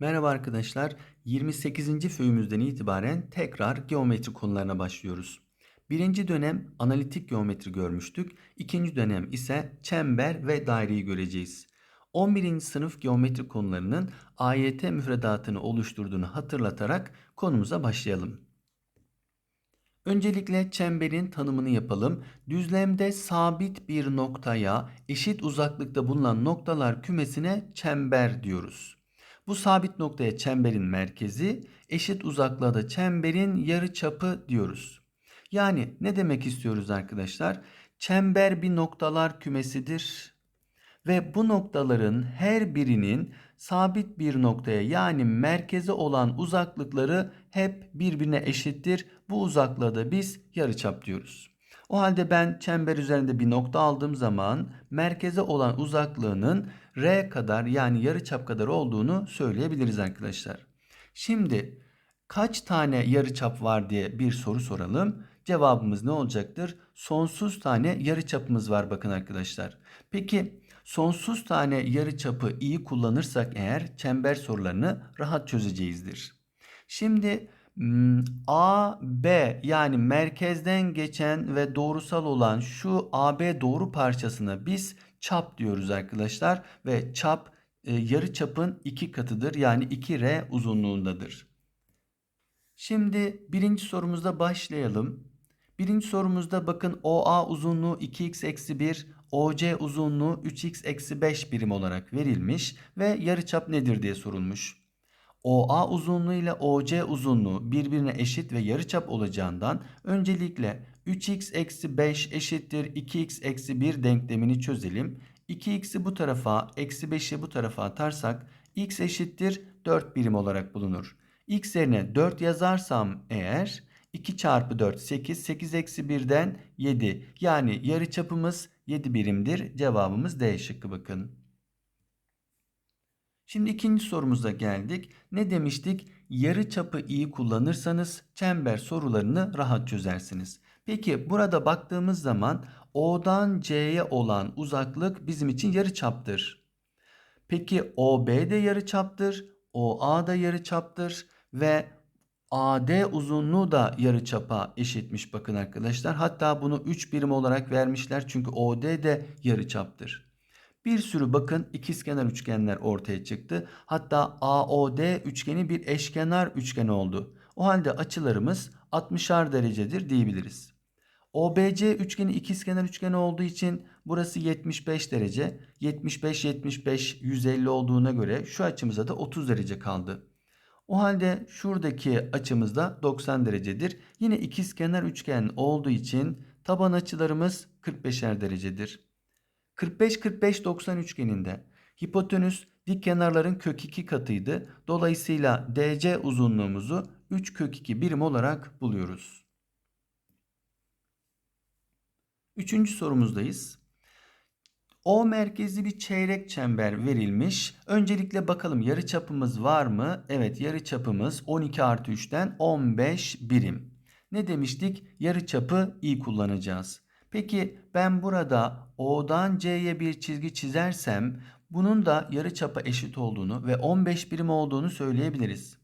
Merhaba arkadaşlar. 28. föyümüzden itibaren tekrar geometri konularına başlıyoruz. Birinci dönem analitik geometri görmüştük. İkinci dönem ise çember ve daireyi göreceğiz. 11. sınıf geometri konularının AYT müfredatını oluşturduğunu hatırlatarak konumuza başlayalım. Öncelikle çemberin tanımını yapalım. Düzlemde sabit bir noktaya eşit uzaklıkta bulunan noktalar kümesine çember diyoruz. Bu sabit noktaya çemberin merkezi, eşit uzaklığa da çemberin yarı çapı diyoruz. Yani ne demek istiyoruz arkadaşlar? Çember bir noktalar kümesidir ve bu noktaların her birinin sabit bir noktaya yani merkeze olan uzaklıkları hep birbirine eşittir. Bu uzaklığa da biz yarıçap diyoruz. O halde ben çember üzerinde bir nokta aldığım zaman merkeze olan uzaklığının r kadar yani yarıçap kadar olduğunu söyleyebiliriz arkadaşlar. Şimdi kaç tane yarıçap var diye bir soru soralım. Cevabımız ne olacaktır? Sonsuz tane yarıçapımız var bakın arkadaşlar. Peki sonsuz tane yarıçapı iyi kullanırsak eğer çember sorularını rahat çözeceğizdir. Şimdi Hmm, A, B yani merkezden geçen ve doğrusal olan şu AB doğru parçasına biz çap diyoruz arkadaşlar. Ve çap e, yarı çapın iki katıdır yani 2R uzunluğundadır. Şimdi birinci sorumuzda başlayalım. Birinci sorumuzda bakın OA uzunluğu 2x eksi 1, OC uzunluğu 3x eksi 5 birim olarak verilmiş ve yarıçap nedir diye sorulmuş. OA uzunluğu ile OC uzunluğu birbirine eşit ve yarıçap olacağından öncelikle 3x eksi 5 eşittir 2x eksi 1 denklemini çözelim. 2x'i bu tarafa eksi 5'i bu tarafa atarsak x eşittir 4 birim olarak bulunur. x yerine 4 yazarsam eğer 2 çarpı 4 8 8 eksi 1'den 7 yani yarıçapımız 7 birimdir. Cevabımız D şıkkı bakın. Şimdi ikinci sorumuza geldik. Ne demiştik? Yarı çapı iyi kullanırsanız çember sorularını rahat çözersiniz. Peki burada baktığımız zaman O'dan C'ye olan uzaklık bizim için yarı çaptır. Peki OB de yarı çaptır, OA da yarı çaptır ve AD uzunluğu da yarı çapa eşitmiş bakın arkadaşlar. Hatta bunu 3 birim olarak vermişler çünkü OD de yarı çaptır. Bir sürü bakın ikizkenar üçgenler ortaya çıktı. Hatta AOD üçgeni bir eşkenar üçgen oldu. O halde açılarımız 60'ar derecedir diyebiliriz. OBC üçgeni ikizkenar üçgen olduğu için burası 75 derece. 75 75 150 olduğuna göre şu açımıza da 30 derece kaldı. O halde şuradaki açımız da 90 derecedir. Yine ikizkenar üçgen olduğu için taban açılarımız 45'er derecedir. 45-45-90 üçgeninde hipotenüs dik kenarların kök 2 katıydı. Dolayısıyla DC uzunluğumuzu 3 kök 2 birim olarak buluyoruz. Üçüncü sorumuzdayız. O merkezli bir çeyrek çember verilmiş. Öncelikle bakalım yarı çapımız var mı? Evet yarı çapımız 12 artı 3'ten 15 birim. Ne demiştik? Yarı çapı iyi kullanacağız. Peki ben burada O'dan C'ye bir çizgi çizersem bunun da yarı çapa eşit olduğunu ve 15 birim olduğunu söyleyebiliriz.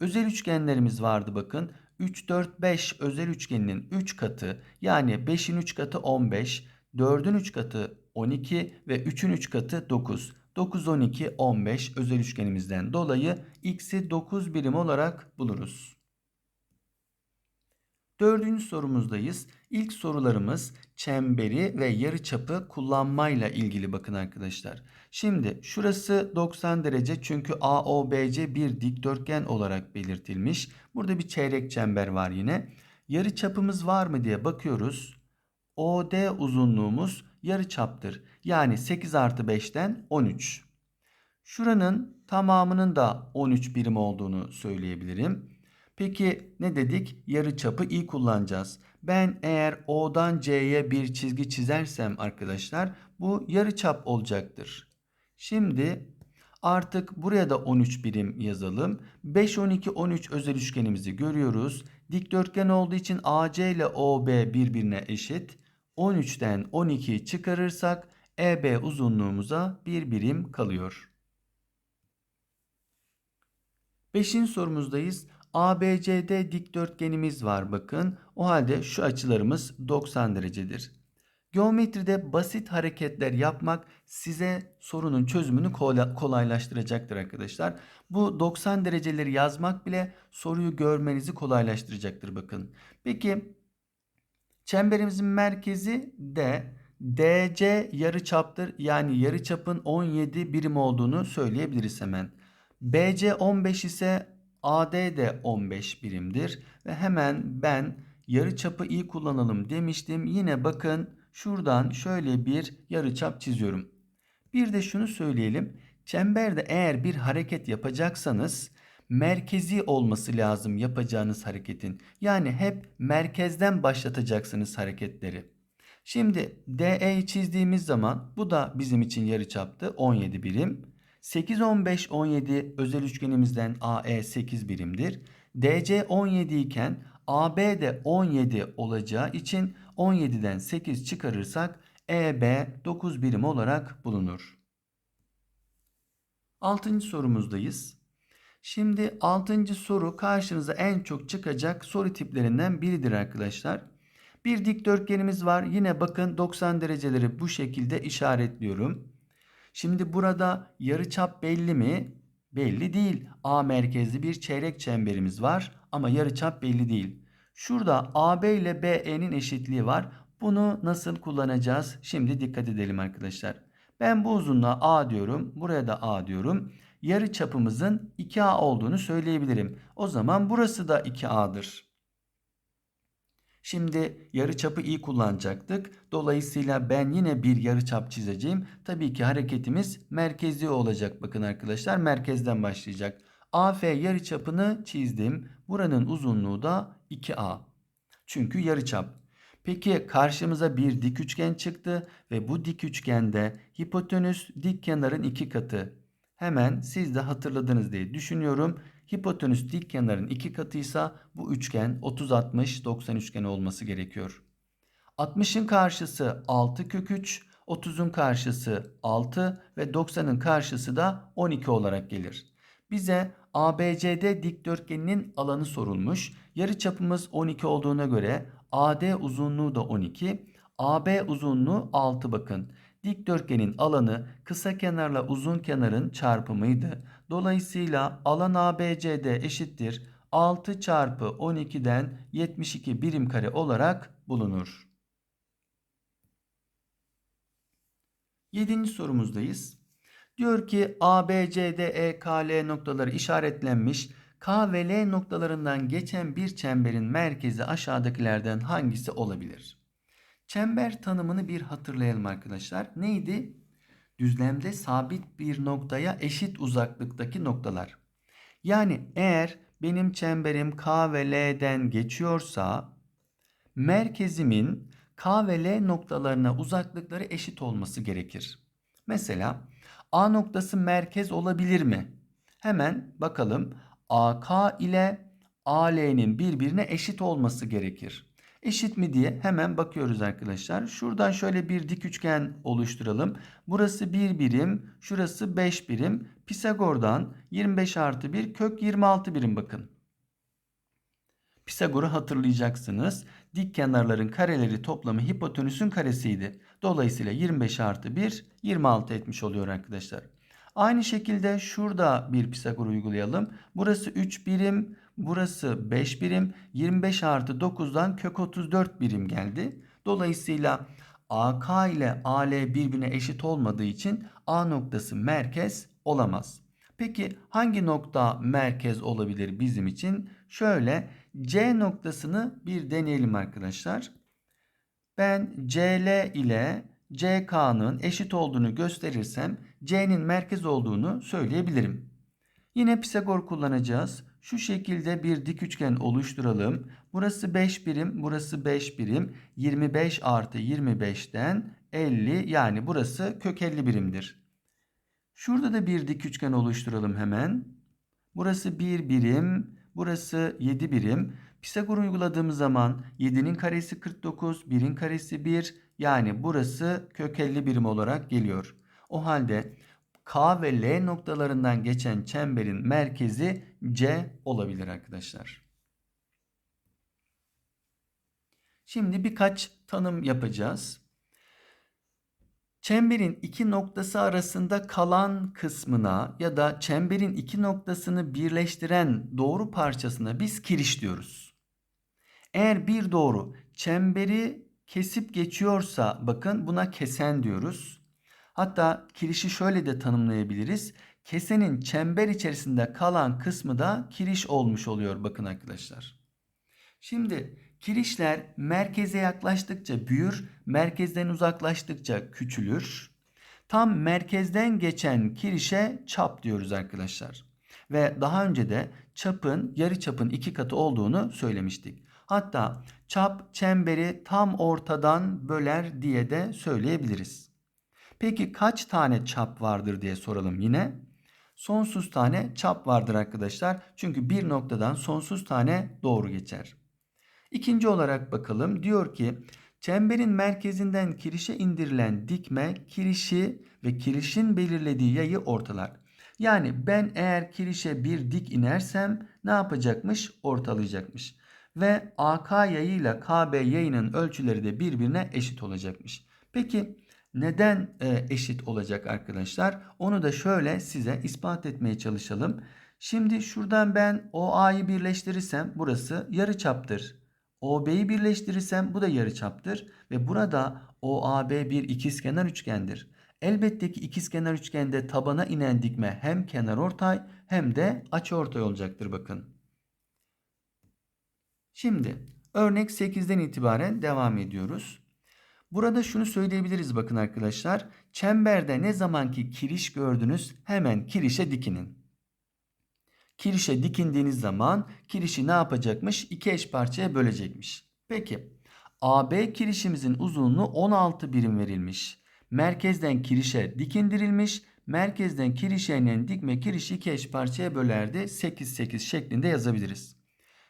Özel üçgenlerimiz vardı bakın. 3, 4, 5 özel üçgeninin 3 katı yani 5'in 3 katı 15, 4'ün 3 katı 12 ve 3'ün 3 katı 9. 9, 12, 15 özel üçgenimizden dolayı x'i 9 birim olarak buluruz. Dördüncü sorumuzdayız. İlk sorularımız çemberi ve yarıçapı kullanmayla ilgili bakın arkadaşlar. Şimdi şurası 90 derece çünkü AOBC bir dikdörtgen olarak belirtilmiş. Burada bir çeyrek çember var yine. Yarıçapımız var mı diye bakıyoruz. OD uzunluğumuz yarıçaptır. Yani 8 artı 5'ten 13. Şuranın tamamının da 13 birim olduğunu söyleyebilirim. Peki ne dedik? Yarı çapı iyi kullanacağız. Ben eğer O'dan C'ye bir çizgi çizersem arkadaşlar bu yarı çap olacaktır. Şimdi artık buraya da 13 birim yazalım. 5, 12, 13 özel üçgenimizi görüyoruz. Dikdörtgen olduğu için AC ile OB birbirine eşit. 13'ten 12'yi çıkarırsak EB uzunluğumuza bir birim kalıyor. Beşinci sorumuzdayız. ABCD dikdörtgenimiz var bakın. O halde şu açılarımız 90 derecedir. Geometride basit hareketler yapmak size sorunun çözümünü kolaylaştıracaktır arkadaşlar. Bu 90 dereceleri yazmak bile soruyu görmenizi kolaylaştıracaktır bakın. Peki çemberimizin merkezi D. DC yarıçaptır. Yani yarıçapın 17 birim olduğunu söyleyebiliriz hemen. BC 15 ise AD de 15 birimdir. Ve hemen ben yarıçapı iyi kullanalım demiştim. Yine bakın şuradan şöyle bir yarıçap çiziyorum. Bir de şunu söyleyelim. Çemberde eğer bir hareket yapacaksanız merkezi olması lazım yapacağınız hareketin. Yani hep merkezden başlatacaksınız hareketleri. Şimdi DE'yi çizdiğimiz zaman bu da bizim için yarıçaptı 17 birim. 8, 15, 17 özel üçgenimizden AE 8 birimdir. DC 17 iken AB de 17 olacağı için 17'den 8 çıkarırsak EB 9 birim olarak bulunur. 6. sorumuzdayız. Şimdi 6. soru karşınıza en çok çıkacak soru tiplerinden biridir arkadaşlar. Bir dikdörtgenimiz var. Yine bakın 90 dereceleri bu şekilde işaretliyorum. Şimdi burada yarıçap belli mi? Belli değil. A merkezli bir çeyrek çemberimiz var ama yarıçap belli değil. Şurada AB ile BE'nin eşitliği var. Bunu nasıl kullanacağız? Şimdi dikkat edelim arkadaşlar. Ben bu uzunluğa A diyorum. Buraya da A diyorum. Yarı çapımızın 2A olduğunu söyleyebilirim. O zaman burası da 2A'dır. Şimdi yarı çapı iyi kullanacaktık. Dolayısıyla ben yine bir yarı çap çizeceğim. Tabii ki hareketimiz merkezi olacak. Bakın arkadaşlar merkezden başlayacak. AF yarı çapını çizdim. Buranın uzunluğu da 2A. Çünkü yarı çap. Peki karşımıza bir dik üçgen çıktı ve bu dik üçgende hipotenüs dik kenarın iki katı. Hemen siz de hatırladınız diye düşünüyorum. Hipotenüs dik kenarın iki katıysa bu üçgen 30-60-90 üçgeni olması gerekiyor. 60'ın karşısı 6 kök 3, 30'un karşısı 6 ve 90'ın karşısı da 12 olarak gelir. Bize ABCD dikdörtgeninin alanı sorulmuş. Yarı çapımız 12 olduğuna göre AD uzunluğu da 12. AB uzunluğu 6 bakın. Dikdörtgenin alanı kısa kenarla uzun kenarın çarpımıydı. Dolayısıyla alan ABCD eşittir 6 çarpı 12'den 72 birim kare olarak bulunur. Yedinci sorumuzdayız. Diyor ki A, B, C, D, E, noktaları işaretlenmiş. K ve L noktalarından geçen bir çemberin merkezi aşağıdakilerden hangisi olabilir? Çember tanımını bir hatırlayalım arkadaşlar. Neydi? Düzlemde sabit bir noktaya eşit uzaklıktaki noktalar. Yani eğer benim çemberim K ve L'den geçiyorsa merkezimin K ve L noktalarına uzaklıkları eşit olması gerekir. Mesela A noktası merkez olabilir mi? Hemen bakalım. AK ile AL'nin birbirine eşit olması gerekir. Eşit mi diye hemen bakıyoruz arkadaşlar. Şuradan şöyle bir dik üçgen oluşturalım. Burası 1 birim, şurası 5 birim. Pisagor'dan 25 artı 1 kök 26 birim bakın. Pisagor'u hatırlayacaksınız. Dik kenarların kareleri toplamı hipotenüsün karesiydi. Dolayısıyla 25 artı 1 26 etmiş oluyor arkadaşlar. Aynı şekilde şurada bir Pisagor uygulayalım. Burası 3 birim, burası 5 birim. 25 artı 9'dan kök 34 birim geldi. Dolayısıyla AK ile AL birbirine eşit olmadığı için A noktası merkez olamaz. Peki hangi nokta merkez olabilir bizim için? Şöyle C noktasını bir deneyelim arkadaşlar. Ben CL ile CK'nın eşit olduğunu gösterirsem C'nin merkez olduğunu söyleyebilirim. Yine Pisagor kullanacağız. Şu şekilde bir dik üçgen oluşturalım. Burası 5 birim, burası 5 birim. 25 artı 25'ten 50 yani burası kök 50 birimdir. Şurada da bir dik üçgen oluşturalım hemen. Burası 1 birim, burası 7 birim. Pisagor uyguladığımız zaman 7'nin karesi 49, 1'in karesi 1 yani burası kök 50 birim olarak geliyor. O halde K ve L noktalarından geçen çemberin merkezi C olabilir arkadaşlar. Şimdi birkaç tanım yapacağız. Çemberin iki noktası arasında kalan kısmına ya da çemberin iki noktasını birleştiren doğru parçasına biz kiriş diyoruz. Eğer bir doğru çemberi kesip geçiyorsa bakın buna kesen diyoruz. Hatta kirişi şöyle de tanımlayabiliriz. Kesenin çember içerisinde kalan kısmı da kiriş olmuş oluyor bakın arkadaşlar. Şimdi kirişler merkeze yaklaştıkça büyür, merkezden uzaklaştıkça küçülür. Tam merkezden geçen kirişe çap diyoruz arkadaşlar. Ve daha önce de çapın yarı çapın iki katı olduğunu söylemiştik. Hatta çap çemberi tam ortadan böler diye de söyleyebiliriz. Peki kaç tane çap vardır diye soralım yine. Sonsuz tane çap vardır arkadaşlar. Çünkü bir noktadan sonsuz tane doğru geçer. İkinci olarak bakalım. Diyor ki çemberin merkezinden kirişe indirilen dikme kirişi ve kirişin belirlediği yayı ortalar. Yani ben eğer kirişe bir dik inersem ne yapacakmış? Ortalayacakmış. Ve AK yayıyla KB yayının ölçüleri de birbirine eşit olacakmış. Peki neden e, eşit olacak arkadaşlar? Onu da şöyle size ispat etmeye çalışalım. Şimdi şuradan ben OA'yı birleştirirsem burası yarı çaptır. OB'yi birleştirirsem bu da yarıçaptır ve burada OAB bir ikizkenar üçgendir. Elbette ki ikizkenar üçgende tabana inen dikme hem kenarortay hem de açıortay olacaktır bakın. Şimdi örnek 8'den itibaren devam ediyoruz. Burada şunu söyleyebiliriz bakın arkadaşlar. Çemberde ne zamanki kiriş gördünüz hemen kirişe dikinin. Kirişe dikindiğiniz zaman kirişi ne yapacakmış? İki eş parçaya bölecekmiş. Peki AB kirişimizin uzunluğu 16 birim verilmiş. Merkezden kirişe dikindirilmiş. Merkezden kirişe inen dikme kirişi iki eş parçaya bölerdi. 8 8 şeklinde yazabiliriz.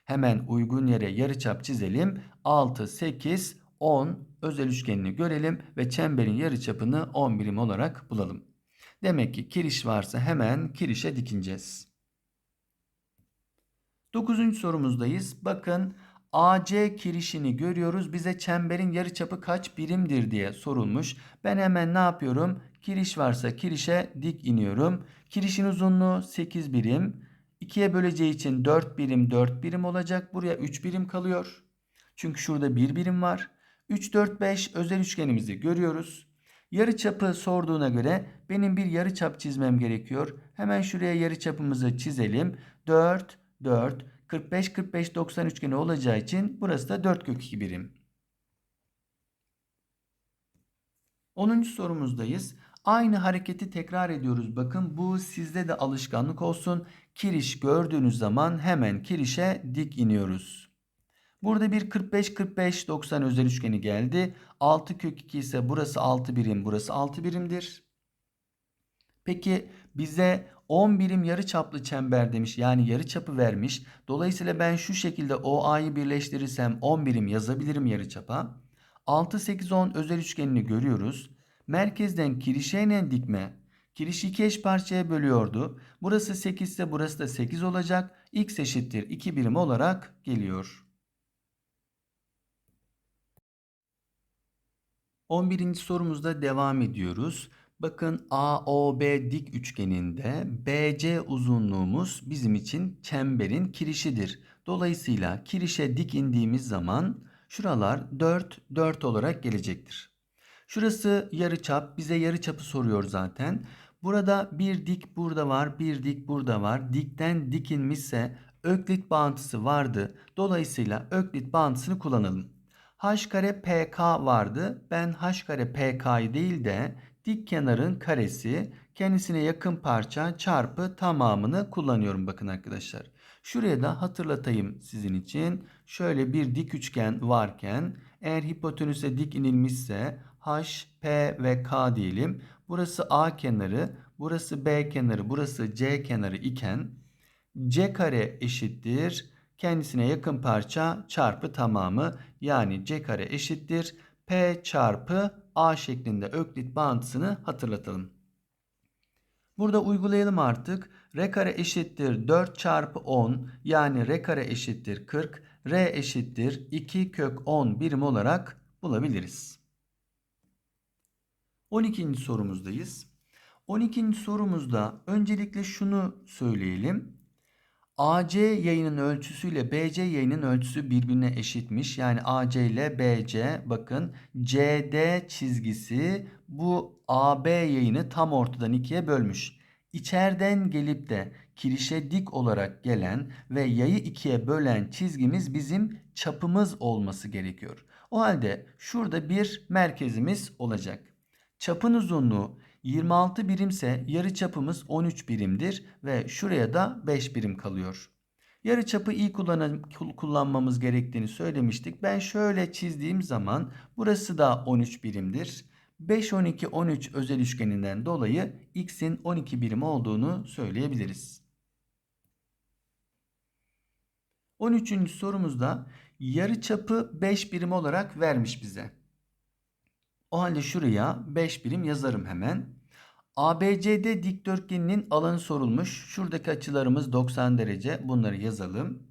Hemen uygun yere yarıçap çizelim. 6 8 10 özel üçgenini görelim ve çemberin yarıçapını 10 birim olarak bulalım. Demek ki kiriş varsa hemen kirişe dikineceğiz. Dokuzuncu sorumuzdayız. Bakın AC kirişini görüyoruz. Bize çemberin yarıçapı kaç birimdir diye sorulmuş. Ben hemen ne yapıyorum? Kiriş varsa kirişe dik iniyorum. Kirişin uzunluğu 8 birim. 2'ye böleceği için 4 birim 4 birim olacak. Buraya 3 birim kalıyor. Çünkü şurada 1 birim var. 3, 4, 5 özel üçgenimizi görüyoruz. Yarıçapı sorduğuna göre benim bir yarıçap çizmem gerekiyor. Hemen şuraya yarıçapımızı çizelim. 4, 4, 45, 45, 90 üçgeni olacağı için burası da 4 kök 2 birim. 10. sorumuzdayız. Aynı hareketi tekrar ediyoruz. Bakın bu sizde de alışkanlık olsun. Kiriş gördüğünüz zaman hemen kirişe dik iniyoruz. Burada bir 45 45 90 özel üçgeni geldi. 6 kök 2 ise burası 6 birim, burası 6 birimdir. Peki bize 10 birim yarı çaplı çember demiş. Yani yarı çapı vermiş. Dolayısıyla ben şu şekilde OA'yı birleştirirsem 10 birim yazabilirim yarı çapa. 6 8 10 özel üçgenini görüyoruz. Merkezden kirişe inen dikme kirişi iki eş parçaya bölüyordu. Burası 8 ise burası da 8 olacak. X eşittir 2 birim olarak geliyor. 11. sorumuzda devam ediyoruz. Bakın AOB dik üçgeninde BC uzunluğumuz bizim için çemberin kirişidir. Dolayısıyla kirişe dik indiğimiz zaman şuralar 4 4 olarak gelecektir. Şurası yarıçap. Bize yarıçapı soruyor zaten. Burada bir dik burada var, bir dik burada var. Dikten dikinmişse öklit bağıntısı vardı. Dolayısıyla öklit bağıntısını kullanalım. H kare PK vardı. Ben H kare PK'yı değil de dik kenarın karesi kendisine yakın parça çarpı tamamını kullanıyorum bakın arkadaşlar. Şuraya da hatırlatayım sizin için. Şöyle bir dik üçgen varken eğer hipotenüse dik inilmişse H, P ve K diyelim. Burası A kenarı, burası B kenarı, burası C kenarı iken C kare eşittir. Kendisine yakın parça çarpı tamamı yani C kare eşittir. P çarpı A şeklinde öklit bağıntısını hatırlatalım. Burada uygulayalım artık. R kare eşittir 4 çarpı 10 yani R kare eşittir 40. R eşittir 2 kök 10 birim olarak bulabiliriz. 12. sorumuzdayız. 12. sorumuzda öncelikle şunu söyleyelim. AC yayının ölçüsüyle BC yayının ölçüsü birbirine eşitmiş. Yani AC ile BC bakın CD çizgisi bu AB yayını tam ortadan ikiye bölmüş. İçeriden gelip de kirişe dik olarak gelen ve yayı ikiye bölen çizgimiz bizim çapımız olması gerekiyor. O halde şurada bir merkezimiz olacak. Çapın uzunluğu 26 birimse yarı çapımız 13 birimdir ve şuraya da 5 birim kalıyor. Yarı çapı iyi kullan kullanmamız gerektiğini söylemiştik. Ben şöyle çizdiğim zaman burası da 13 birimdir. 5 12 13 özel üçgeninden dolayı x'in 12 birim olduğunu söyleyebiliriz. 13. sorumuzda yarı çapı 5 birim olarak vermiş bize. O halde şuraya 5 birim yazarım hemen. ABCD dikdörtgeninin alanı sorulmuş. Şuradaki açılarımız 90 derece. Bunları yazalım.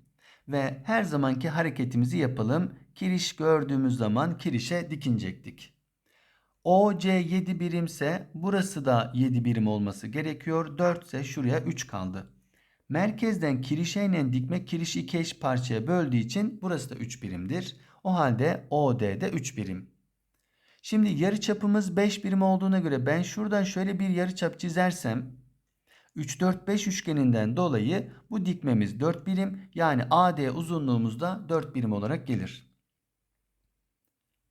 Ve her zamanki hareketimizi yapalım. Kiriş gördüğümüz zaman kirişe dikinecektik. OC 7 birimse burası da 7 birim olması gerekiyor. 4 ise şuraya 3 kaldı. Merkezden kirişe inen dikme kirişi iki parçaya böldüğü için burası da 3 birimdir. O halde OD de 3 birim. Şimdi yarıçapımız 5 birim olduğuna göre ben şuradan şöyle bir yarıçap çizersem 3 4 5 üçgeninden dolayı bu dikmemiz 4 birim yani AD uzunluğumuz da 4 birim olarak gelir.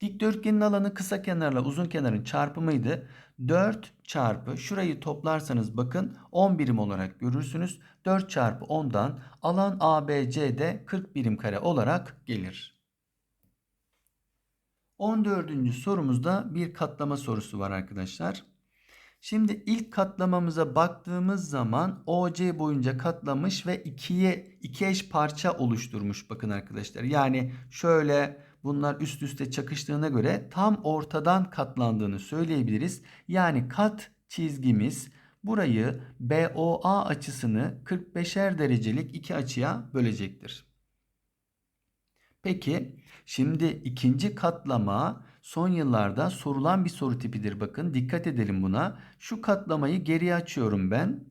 Dikdörtgenin alanı kısa kenarla uzun kenarın çarpımıydı. 4 çarpı şurayı toplarsanız bakın 10 birim olarak görürsünüz. 4 çarpı 10'dan alan ABC'de 40 birim kare olarak gelir. 14. sorumuzda bir katlama sorusu var arkadaşlar. Şimdi ilk katlamamıza baktığımız zaman OC boyunca katlamış ve ikiye iki eş parça oluşturmuş bakın arkadaşlar. Yani şöyle bunlar üst üste çakıştığına göre tam ortadan katlandığını söyleyebiliriz. Yani kat çizgimiz burayı BOA açısını 45'er derecelik iki açıya bölecektir. Peki şimdi ikinci katlama son yıllarda sorulan bir soru tipidir. Bakın dikkat edelim buna. Şu katlamayı geriye açıyorum ben.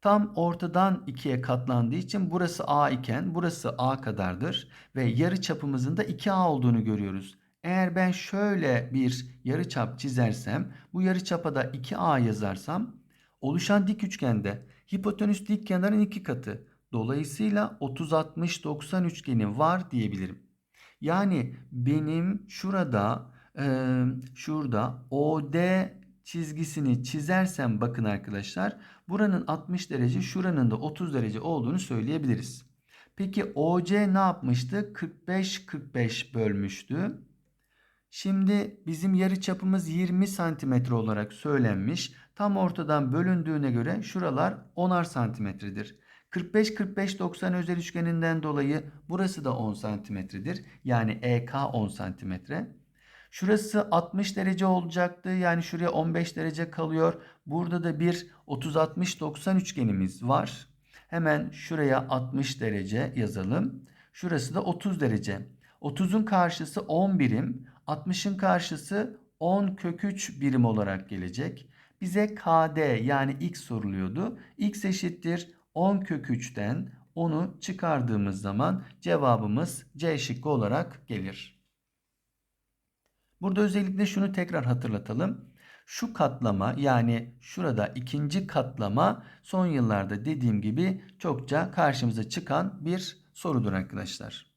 Tam ortadan ikiye katlandığı için burası A iken burası A kadardır. Ve yarı çapımızın da 2A olduğunu görüyoruz. Eğer ben şöyle bir yarı çap çizersem bu yarı çapa da 2A yazarsam oluşan dik üçgende hipotenüs dik kenarın iki katı. Dolayısıyla 30-60-90 üçgeni var diyebilirim. Yani benim şurada e, şurada OD çizgisini çizersem bakın arkadaşlar buranın 60 derece şuranın da 30 derece olduğunu söyleyebiliriz. Peki OC ne yapmıştı? 45-45 bölmüştü. Şimdi bizim yarı çapımız 20 santimetre olarak söylenmiş. Tam ortadan bölündüğüne göre şuralar 10'ar santimetredir. 45 45 90 özel üçgeninden dolayı burası da 10 santimetredir. Yani EK 10 santimetre. Şurası 60 derece olacaktı. Yani şuraya 15 derece kalıyor. Burada da bir 30 60 90 üçgenimiz var. Hemen şuraya 60 derece yazalım. Şurası da 30 derece. 30'un karşısı 10 birim. 60'ın karşısı 10 kök 3 birim olarak gelecek. Bize KD yani x soruluyordu. x eşittir 10 kök 3'ten 10'u çıkardığımız zaman cevabımız C şıkkı olarak gelir. Burada özellikle şunu tekrar hatırlatalım. Şu katlama yani şurada ikinci katlama son yıllarda dediğim gibi çokça karşımıza çıkan bir sorudur arkadaşlar.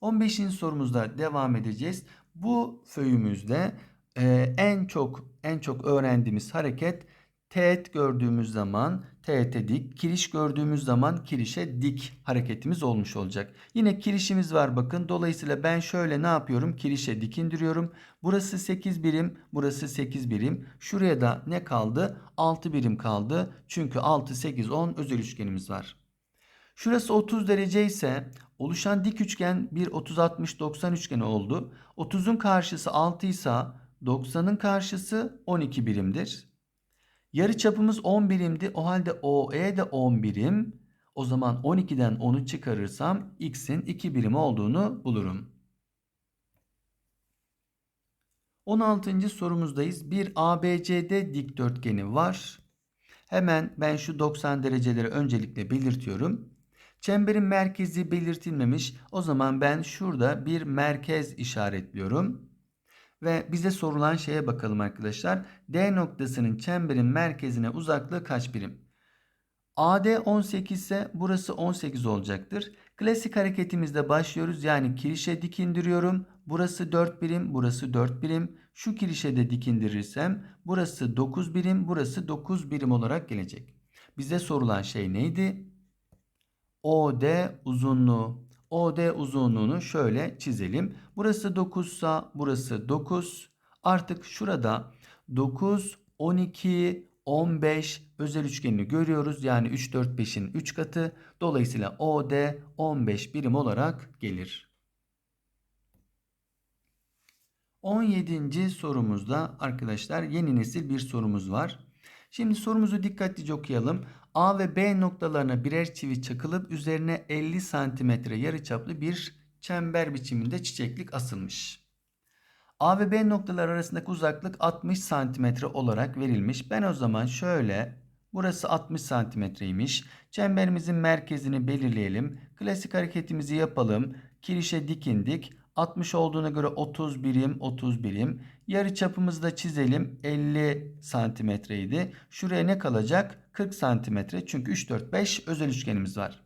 15. sorumuzda devam edeceğiz. Bu föyümüzde e, en çok en çok öğrendiğimiz hareket teğet gördüğümüz zaman teğete dik, kiriş gördüğümüz zaman kirişe dik hareketimiz olmuş olacak. Yine kirişimiz var bakın. Dolayısıyla ben şöyle ne yapıyorum? Kirişe dik indiriyorum. Burası 8 birim, burası 8 birim. Şuraya da ne kaldı? 6 birim kaldı. Çünkü 6, 8, 10 özel üçgenimiz var. Şurası 30 derece ise oluşan dik üçgen bir 30 60 90 üçgeni oldu. 30'un karşısı 6 ise 90'ın karşısı 12 birimdir. Yarı çapımız 10 birimdi. O halde OE de 10 birim. O zaman 12'den 10'u çıkarırsam x'in 2 birim olduğunu bulurum. 16. sorumuzdayız. Bir ABCD dikdörtgeni var. Hemen ben şu 90 dereceleri öncelikle belirtiyorum. Çemberin merkezi belirtilmemiş. O zaman ben şurada bir merkez işaretliyorum. Ve bize sorulan şeye bakalım arkadaşlar. D noktasının çemberin merkezine uzaklığı kaç birim? AD 18 ise burası 18 olacaktır. Klasik hareketimizde başlıyoruz. Yani kirişe dikindiriyorum. Burası 4 birim, burası 4 birim. Şu kirişe de dikindirirsem burası 9 birim, burası 9 birim olarak gelecek. Bize sorulan şey neydi? OD uzunluğu. OD uzunluğunu şöyle çizelim. Burası 9 ise burası 9. Artık şurada 9, 12, 15 özel üçgenini görüyoruz. Yani 3, 4, 5'in 3 katı. Dolayısıyla OD 15 birim olarak gelir. 17. sorumuzda arkadaşlar yeni nesil bir sorumuz var. Şimdi sorumuzu dikkatlice okuyalım. A ve B noktalarına birer çivi çakılıp üzerine 50 santimetre yarıçaplı bir çember biçiminde çiçeklik asılmış. A ve B noktalar arasındaki uzaklık 60 santimetre olarak verilmiş. Ben o zaman şöyle burası 60 santimetreymiş. Çemberimizin merkezini belirleyelim. Klasik hareketimizi yapalım. Kirişe dikindik. 60 olduğuna göre 30 birim 30 birim. Yarı çapımızı da çizelim. 50 santimetreydi. Şuraya ne kalacak? 40 santimetre. Çünkü 3, 4, 5 özel üçgenimiz var.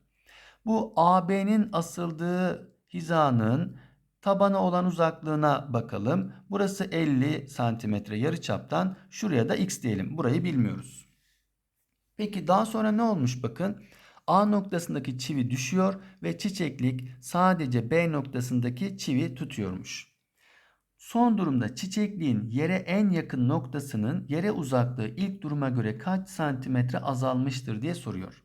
Bu AB'nin asıldığı hizanın tabana olan uzaklığına bakalım. Burası 50 santimetre yarı çaptan. Şuraya da x diyelim. Burayı bilmiyoruz. Peki daha sonra ne olmuş bakın. A noktasındaki çivi düşüyor ve çiçeklik sadece B noktasındaki çivi tutuyormuş. Son durumda çiçekliğin yere en yakın noktasının yere uzaklığı ilk duruma göre kaç santimetre azalmıştır diye soruyor.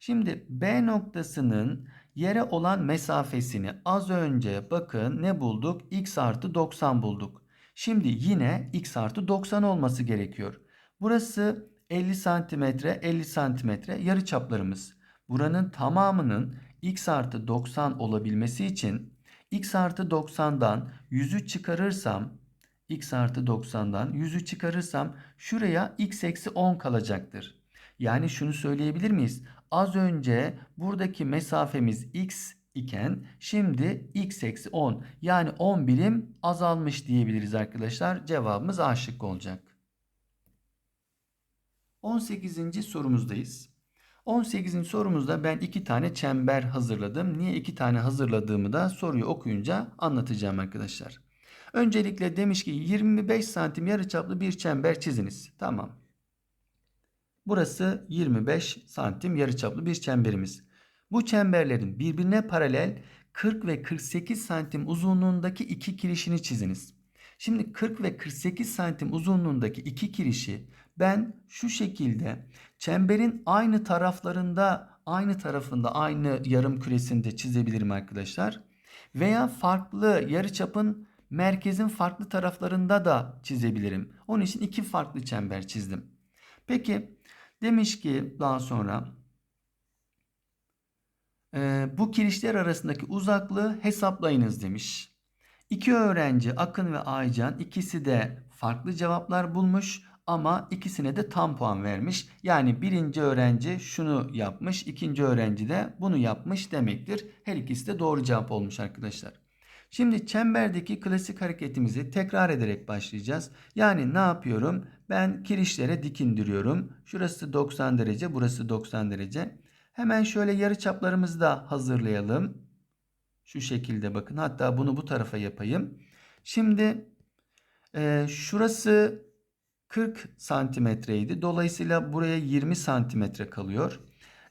Şimdi B noktasının yere olan mesafesini az önce bakın ne bulduk? X artı 90 bulduk. Şimdi yine X artı 90 olması gerekiyor. Burası 50 santimetre 50 santimetre yarı çaplarımız. Buranın tamamının X artı 90 olabilmesi için X artı 90'dan 100'ü çıkarırsam X artı 90'dan 100'ü çıkarırsam şuraya X eksi 10 kalacaktır. Yani şunu söyleyebilir miyiz? Az önce buradaki mesafemiz X iken şimdi X eksi 10 yani 10 birim azalmış diyebiliriz arkadaşlar. Cevabımız A şıkkı olacak. 18. sorumuzdayız. 18. sorumuzda ben iki tane çember hazırladım. Niye iki tane hazırladığımı da soruyu okuyunca anlatacağım arkadaşlar. Öncelikle demiş ki 25 santim yarıçaplı bir çember çiziniz. Tamam. Burası 25 santim yarıçaplı bir çemberimiz. Bu çemberlerin birbirine paralel 40 ve 48 santim uzunluğundaki iki kirişini çiziniz. Şimdi 40 ve 48 santim uzunluğundaki iki kirişi ben şu şekilde çemberin aynı taraflarında aynı tarafında aynı yarım küresinde çizebilirim arkadaşlar. Veya farklı yarıçapın merkezin farklı taraflarında da çizebilirim. Onun için iki farklı çember çizdim. Peki demiş ki daha sonra e, bu kirişler arasındaki uzaklığı hesaplayınız demiş. İki öğrenci Akın ve Aycan ikisi de farklı cevaplar bulmuş ama ikisine de tam puan vermiş. Yani birinci öğrenci şunu yapmış, ikinci öğrenci de bunu yapmış demektir. Her ikisi de doğru cevap olmuş arkadaşlar. Şimdi çemberdeki klasik hareketimizi tekrar ederek başlayacağız. Yani ne yapıyorum? Ben kirişlere dikindiriyorum. Şurası 90 derece, burası 90 derece. Hemen şöyle yarı çaplarımızı da hazırlayalım. Şu şekilde bakın. Hatta bunu bu tarafa yapayım. Şimdi e, şurası 40 santimetreydi. Dolayısıyla buraya 20 santimetre kalıyor.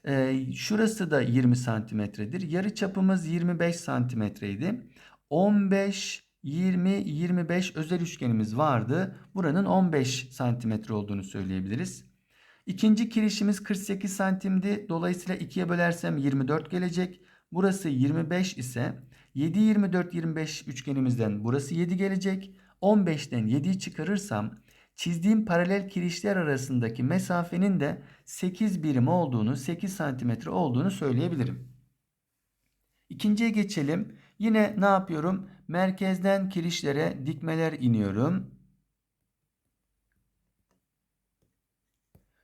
E, şurası da 20 santimetredir. Yarı çapımız 25 santimetreydi. 15, 20, 25 özel üçgenimiz vardı. Buranın 15 santimetre olduğunu söyleyebiliriz. İkinci kirişimiz 48 santimdi. Dolayısıyla 2'ye bölersem 24 gelecek. Burası 25 ise 7, 24, 25 üçgenimizden burası 7 gelecek. 15'ten 7'yi çıkarırsam çizdiğim paralel kirişler arasındaki mesafenin de 8 birim olduğunu, 8 santimetre olduğunu söyleyebilirim. İkinciye geçelim. Yine ne yapıyorum? Merkezden kirişlere dikmeler iniyorum.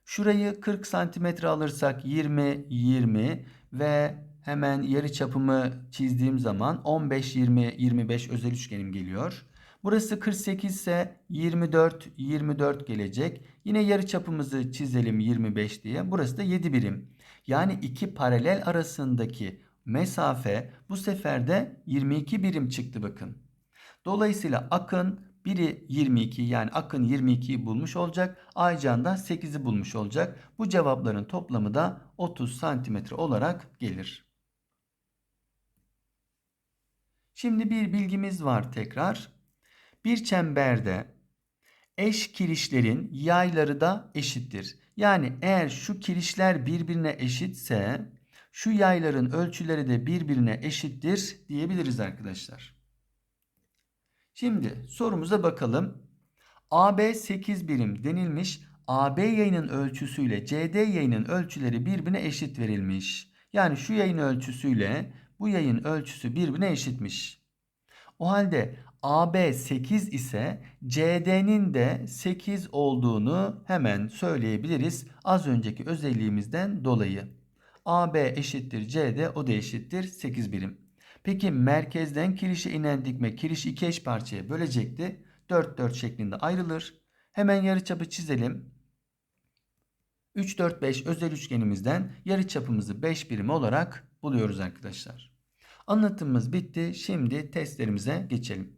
Şurayı 40 santimetre alırsak 20, 20 ve hemen yarı çapımı çizdiğim zaman 15, 20, 25 özel üçgenim geliyor. Burası 48 ise 24, 24 gelecek. Yine yarı çapımızı çizelim 25 diye. Burası da 7 birim. Yani iki paralel arasındaki mesafe bu sefer de 22 birim çıktı bakın. Dolayısıyla akın biri 22 yani akın 22'yi bulmuş olacak. Aycan da 8'i bulmuş olacak. Bu cevapların toplamı da 30 santimetre olarak gelir. Şimdi bir bilgimiz var tekrar. Bir çemberde eş kirişlerin yayları da eşittir. Yani eğer şu kirişler birbirine eşitse şu yayların ölçüleri de birbirine eşittir diyebiliriz arkadaşlar. Şimdi sorumuza bakalım. AB 8 birim denilmiş. AB yayının ölçüsüyle CD yayının ölçüleri birbirine eşit verilmiş. Yani şu yayın ölçüsüyle bu yayın ölçüsü birbirine eşitmiş. O halde AB 8 ise CD'nin de 8 olduğunu hemen söyleyebiliriz. Az önceki özelliğimizden dolayı. AB eşittir CD o da eşittir 8 birim. Peki merkezden kirişe inen dikme kiriş iki eş parçaya bölecekti. 4 4 şeklinde ayrılır. Hemen yarıçapı çizelim. 3 4 5 özel üçgenimizden yarıçapımızı 5 birim olarak buluyoruz arkadaşlar. Anlatımımız bitti. Şimdi testlerimize geçelim.